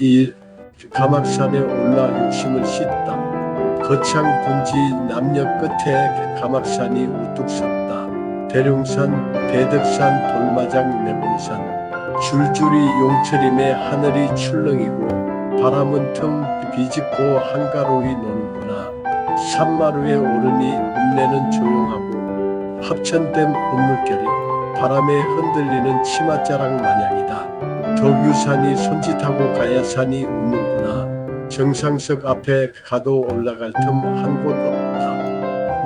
2일 가막산에 올라 욕심을 씻다. 거창 분지 남녀 끝에 가막산이 우뚝 섰다. 대룡산, 배덕산, 돌마장, 매봉산 줄줄이 용철임에 하늘이 출렁이고 바람은 틈 비집고 한가로이 노는구나. 산마루에 오르니 읍내는 조용하고 합천댐 건물결이 바람에 흔들리는 치맛자락 마냥이다. 덕유산이 손짓하고 가야산이 웃는구나. 정상석 앞에 가도 올라갈 틈 한 곳 없다.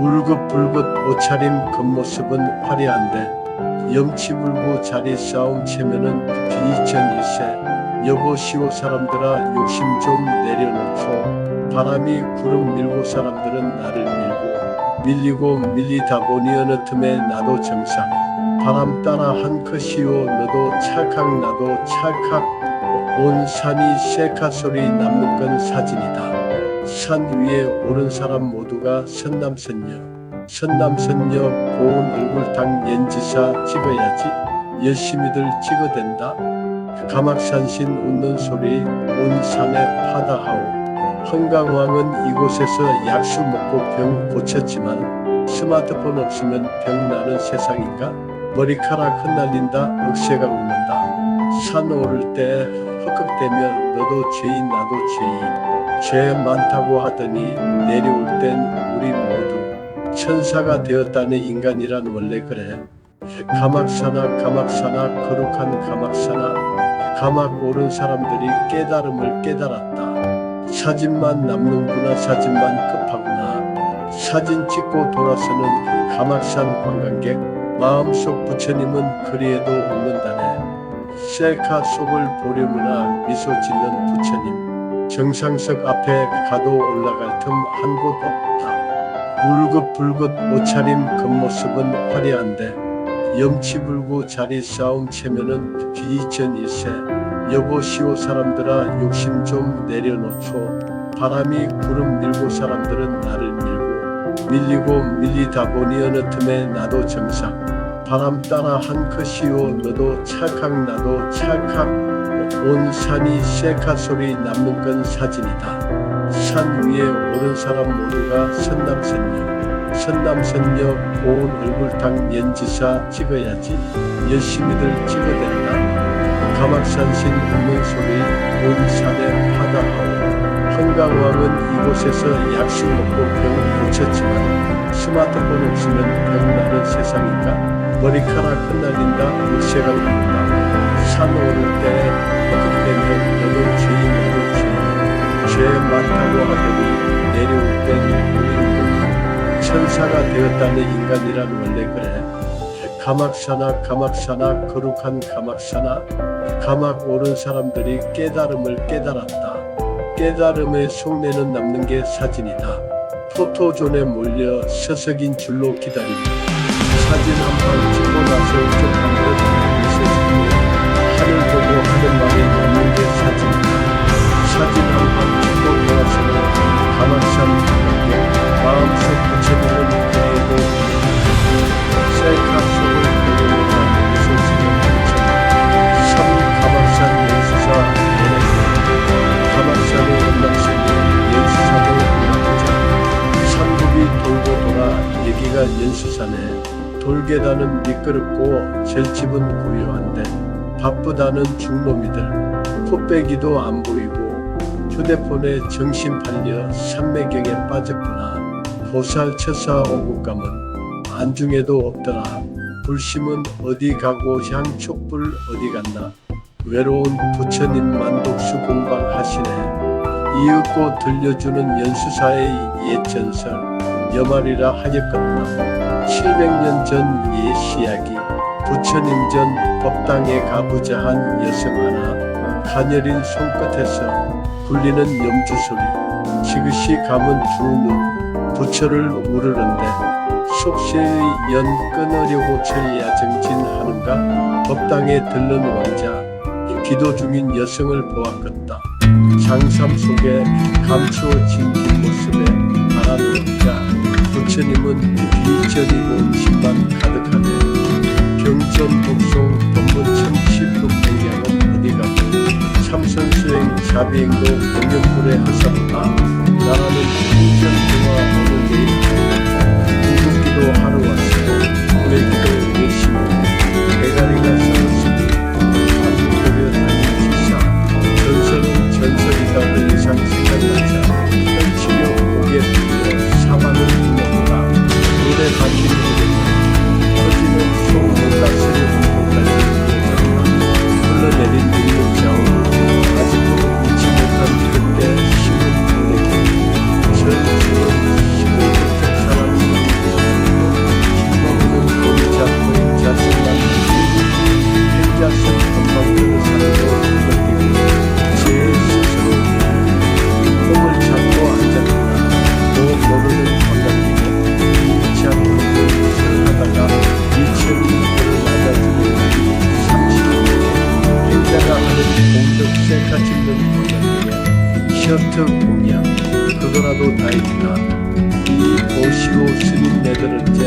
울긋불긋 옷차림 겉모습은 화려한데 염치 불고 자리 싸움 채면은 비전일세 여보 시오 사람들아 욕심 좀 내려놓소 바람이 구름 밀고 사람들은 나를 밀고 밀리고 밀리다 보니 어느 틈에 나도 정상 바람 따라 한 컷이요. 너도 찰칵 나도 찰칵. 온 산이 셀카 소리 남는 건 사진이다. 산 위에 오른 사람 모두가 선남선녀. 선남선녀 고운 얼굴 당 연지사 찍어야지. 열심히들 찍어댄다. 가막산신 웃는 소리 온 산에 파다하오. 흥강왕은 이곳에서 약수 먹고 병 고쳤지만 스마트폰 없으면 병 나는 세상인가 머리카락 흩날린다 억새가 웃는다. 산 오를 때 헉헉대며 너도 죄인 나도 죄인. 죄 많다고 하더니 내려올 땐 우리 모두 천사가 되었다는 인간이란 원래 그래. 가막사나 가막사나 거룩한 가막사나 가막 오른 사람들이 깨달음을 깨달았다. 사진만 남는구나 사진만 급하구나. 사진 찍고 돌아서는 가막산 관광객 마음속 부처님은 그리에도 웃는다네 셀카 속을 보려무나 미소 짓는 부처님 정상석 앞에 가도 올라갈 틈 한 곳 없다. 울긋불긋 옷차림 겉모습은 화려한데 염치 불고 자리 싸움 채면은 비전일세. 여보 시오 사람들아 욕심 좀 내려놓소. 바람이 구름 밀고 사람들은 나를 밀고 밀리고 밀리다 보니 어느 틈에 나도 정상. 바람 따라 한 컷이요. 너도 찰칵 나도 찰칵. 온 산이 셀카 소리 남는 건 사진이다. 산 위에 오른 사람 모두가 선남선녀. 선남선녀 고운 얼굴당 연지사 찍어야지 열심히들 찍어댄다. 가막산신 웃는 소리 온 산에 파다하오 한강왕은 이곳에서 약수 먹고 병 고쳤지만 스마트폰 없으면 병 나는 세상인가? 머리카락 흩날린다 물새가 웃는다. 산 오를 때 흑흑대면 너도 죄인 나도 죄인 죄 많다고 하더니 내려올 땐 모두 천사가 되었다는 인간이란 원래 그래. 가막사나 가막사나 거룩한 가막사나 가막 오른 사람들이 깨달음을 깨달았다 깨달음의 속내는 남는 게 사진이다. 포토존에 몰려 서석인 줄로 기다린다. 사진 한방 찍고 나서 여기가 연수사네 돌계단은 미끄럽고 절집은 고요한데 바쁘다는 중놈이들 코빼기도 안 보이고 휴대폰에 정신 팔려 산매경에 빠졌구나. 보살 처사 오곡감은 안중에도 없더라. 불심은 어디 가고 향촛불 어디 갔나. 외로운 부처님 만독수 공방하시네. 이윽고 들려주는 연수사의 옛 전설 여말이라 하였건나 700년 전옛 시야기 부처님 전 법당에 가부자한 여성 하나 가녀린 손끝에서 불리는 염주 소리 지그시 감은 두눈 부처를 물으는데 속세의 연 끊으려고 저야 정진하는가? 법당에 들른 왕자 기도 중인 여성을 보았겠다. 장삼 속에 감추어진 뒷모습에 바라보니까 부처님은 비전이고 신만 가득하며 경전 독송 법문 참시록 행량은 어디가고 참선수행 자비행도 공연불에 하사보다 아, 나라는 부전대화 de 디저트 공양 그거라도 다행이다 이 보시오 스님 네들은